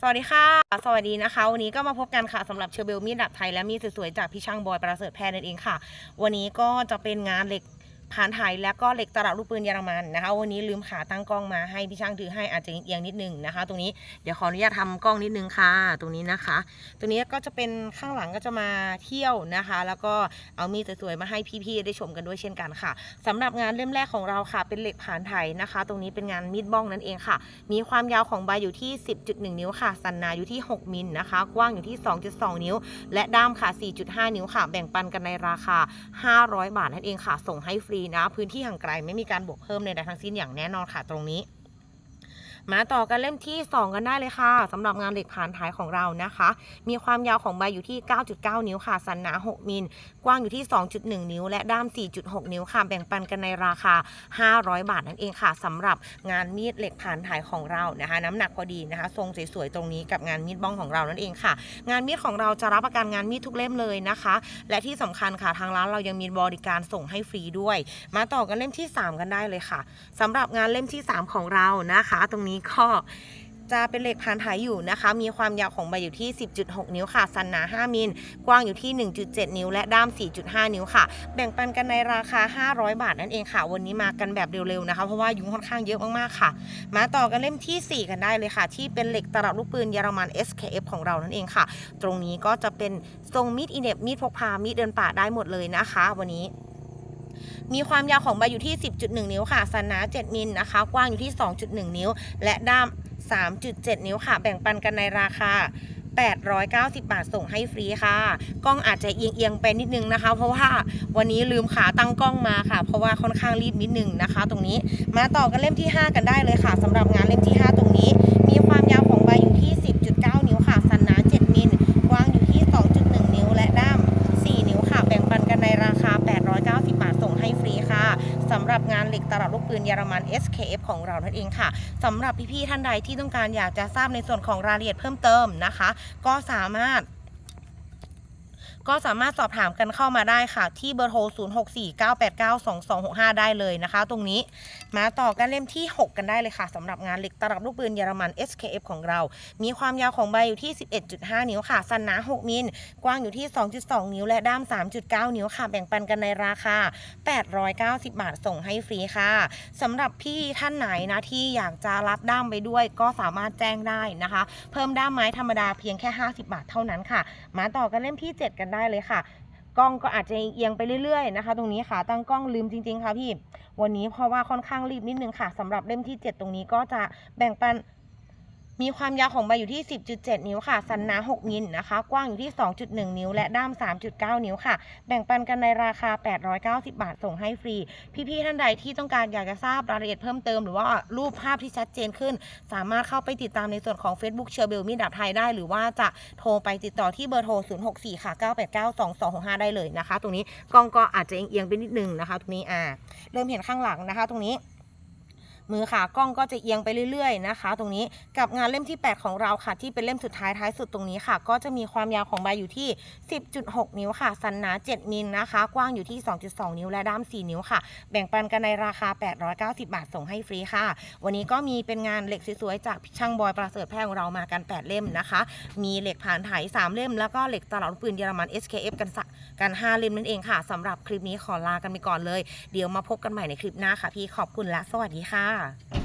สวัสดีค่ะ สวัสดีนะคะ วันนี้ก็มาพบกันค่ะสำหรับเชอร์เบลมีดดับไทยและมีดสวยๆจากพี่ช่างบอยประเสริฐแพร์นั่นเองค่ะ วันนี้ก็จะเป็นงานเหล็ก ผ่านไทยและก็เหล็กตลับลูกปืนเยอรมันนะคะ วันนี้ลืมขาตั้งกล้องมาให้พี่ช่างถือให้อาจจะเอียงนิดนึงนะคะ ตรงนี้เดี๋ยวขออนุญาตทำกล้องนิดนึงค่ะ ตรงนี้นะคะ ตรงนี้ก็จะเป็นข้างหลังก็จะมาเที่ยวนะคะ แล้วก็เอามีดสวยๆมาให้พี่ๆได้ชมกันด้วยเช่นกันค่ะสำหรับงานเล่มแรกของเราค่ะ เป็นเหล็กผ่านไทยนะคะ ตรงนี้เป็นงานมีดบ้องนั่นเองค่ะ มีความยาวของใบอยู่ที่ 10.1 นิ้วค่ะ สันนาอยู่ที่ 6 มิลนะคะ กว้างอยู่ที่ 2.2 นิ้ว และด้ามค่ะ 4.5 นิ้วค่ะ แบ่งปันกันในราคา 500 บาทนั่นเองค่ะ ส่งให้ฟรีนะ พื้นที่ห่างไกลไม่มีการบวกเพิ่มในใดทั้งสิ้นอย่างแน่นอนค่ะตรงนี้ มาต่อกันเล่มที่ 2 กันได้เลยค่ะสำหรับงานเหล็กผ่านท้ายของเรานะคะ มีความยาวของใบอยู่ที่ 9.9 นิ้วค่ะ สันหนา 6 มิล กว้างอยู่ที่ 2.1 นิ้ว และด้าม 4.6 นิ้วค่ะ แบ่งปันกันในราคา 500 บาทนั่นเองค่ะสำหรับงานมีดเหล็กผ่านถ่ายของเรานะคะ น้ำหนักพอดีนะคะ ทรงสวยๆตรงนี้กับงานมีดบ้องของเรานั่นเองค่ะ งานมีดของเราจะรับประกันงานมีดทุกเล่มเลยนะคะ และที่สำคัญค่ะทางร้านเรายังมีบริการส่งให้ฟรีด้วย มาต่อกันเล่มที่ 3 กันได้เลยค่ะสำหรับงานเล่มที่ 3 ของเรานะคะ ตรงนี้ก็จะเป็นเหล็กผ่านถ่ายอยู่นะคะ มีความยาวของใบอยู่ที่ 10.6 นิ้วค่ะ สันหนา 5 มิล กว้างอยู่ที่ 1.7 นิ้ว และด้าม 4.5 นิ้วค่ะ แบ่งปันกันในราคา 500 บาทนั่นเองค่ะ วันนี้มากันแบบเร็วๆนะคะ เพราะว่ายุงค่อนข้างเยอะมากๆค่ะ มาต่อกันเล่มทีสี่4 กันได้เลยค่ะ ที่เป็นเหล็กตลับลูกปืนเยอรมัน SKF ของเรานั่นเองค่ะ ตรงนี้ก็จะเป็นทรงมีดอินเนบมีดพกพา มีดเดินป่าได้หมดเลยนะคะ วันนี้ มีความยาวของใบอยู่ที่ 10.1 นิ้วค่ะสันหนา 7 มิลนะคะ กว้างอยู่ที่ 2.1 นิ้ว และด้าม 3.7 นิ้วค่ะ แบ่งปันกันในราคา 890 บาทส่งให้ฟรีค่ะ กล้องอาจจะเอียงๆไปนิดนึงนะคะ เพราะว่าวันนี้ลืมขาตั้งกล้องมาค่ะ เพราะว่าค่อนข้างรีบนิดนึงนะคะ ตรงนี้ มาต่อกันเล่มที่ 5 กันได้เลยค่ะสำหรับงานเล่มที่ 5 ตรงนี้ มีความยาวของใบอยู่ที่ 10.9 นิ้วค่ะ สันหนา 7 มิล กว้างอยู่ที่ 2.1 นิ้ว และด้าม 4 นิ้วค่ะ แบ่งปันกันในราคา 890 บาทส่งให้ฟรีค่ะสำหรับงานเหล็กตลับลูก ปืนเยอรมัน SKF ของเรานั่นเองค่ะสำหรับพี่ๆท่านใดที่ต้องการอยากจะทราบในส่วนของรายละเอียดเพิ่มเติมนะคะ ก็สามารถ ก็สามารถสอบถามกันเข้ามาได้ค่ะ ที่เบอร์โทร 0649892265 ได้เลยนะคะ ตรงนี้มาต่อกันเล่มที่ 6 กันได้เลยค่ะสำหรับงานเหล็กตลับลูกปืนเยอรมัน SKF ของเรา มีความยาวของใบอยู่ที่ 11.5 นิ้วค่ะ สันหนา 6 มิล กว้างอยู่ที่ 2.2 นิ้ว และด้าม 3.9 นิ้วค่ะ แบ่งปันกันในราคา 890 บาทส่งให้ฟรีค่ะสำหรับพี่ท่านไหนนะที่อยากจะรับด้ามไปด้วย ก็สามารถแจ้งได้นะคะ เพิ่มด้ามไม้ธรรมดาเพียงแค่ 50 บาทเท่านั้นค่ะ มาต่อกันเล่มที่ 7 กันได้เลยค่ะ กล้องก็อาจจะเอียงไปเรื่อยๆนะคะ ตรงนี้ค่ะตั้งกล้องลืมจริง ๆ ค่ะพี่ วันนี้เพราะว่าค่อนข้างรีบนิดนึงค่ะสำหรับเล่มที่ 7 ตรงนี้ก็จะแบ่งปัน มีความยาวของใบอยู่ที่ 10.7 นิ้วค่ะ สันหนา 6 มิลนะคะ กว้างอยู่ที่ 2.1 นิ้ว และด้าม 3.9 นิ้วค่ะ แบ่งปันกันในราคา 890 บาท ส่งให้ฟรี พี่ ๆ ท่านใดที่ต้องการอยากจะทราบรายละเอียดเพิ่มเติม หรือว่ารูปภาพที่ชัดเจนขึ้น สามารถเข้าไปติดตามในส่วนของ Facebook เชอร์เบลมีดดับไทยได้ หรือว่าจะโทรไปติดต่อที่เบอร์โทร 064 ค่ะ 989 2265 ได้เลยนะคะ ตรงนี้กล้องก็อาจจะเอียงๆไปนิดนึงนะคะ ตรงนี้อ่า เริ่มเห็นข้างหลังนะคะ ตรงนี้ มือขากล้องก็จะเอียงไปเรื่อยๆนะคะ ตรงนี้กับงานเล่มที่ 8 ของเราค่ะ ที่เป็นเล่มสุดท้ายท้ายสุดตรงนี้ค่ะ ก็จะมีความยาวของใบอยู่ที่ 10.6 นิ้วค่ะ สันหนา 7 มิลนะคะ กว้างอยู่ที่ 2.2 นิ้วและด้าม 4 นิ้วค่ะ แบ่งปันกันในราคา 890 บาทส่งให้ฟรีค่ะ วันนี้ก็มีเป็นงานเหล็กสวยๆจากช่างบอยประเสริฐแพ่ของเรามากัน 8 เล่มนะคะ มีเหล็กผ่านไถ3เล่ม แล้วก็เหล็กตลับปืนเยอรมัน SKF กันสะกัน 5 เล่มนั่นเองค่ะสำหรับคลิปนี้ขอลากันไปก่อนเลย เดี๋ยวมาพบกันใหม่ในคลิปหน้าค่ะพี่ขอบคุณและสวัสดีค่ะค่ะ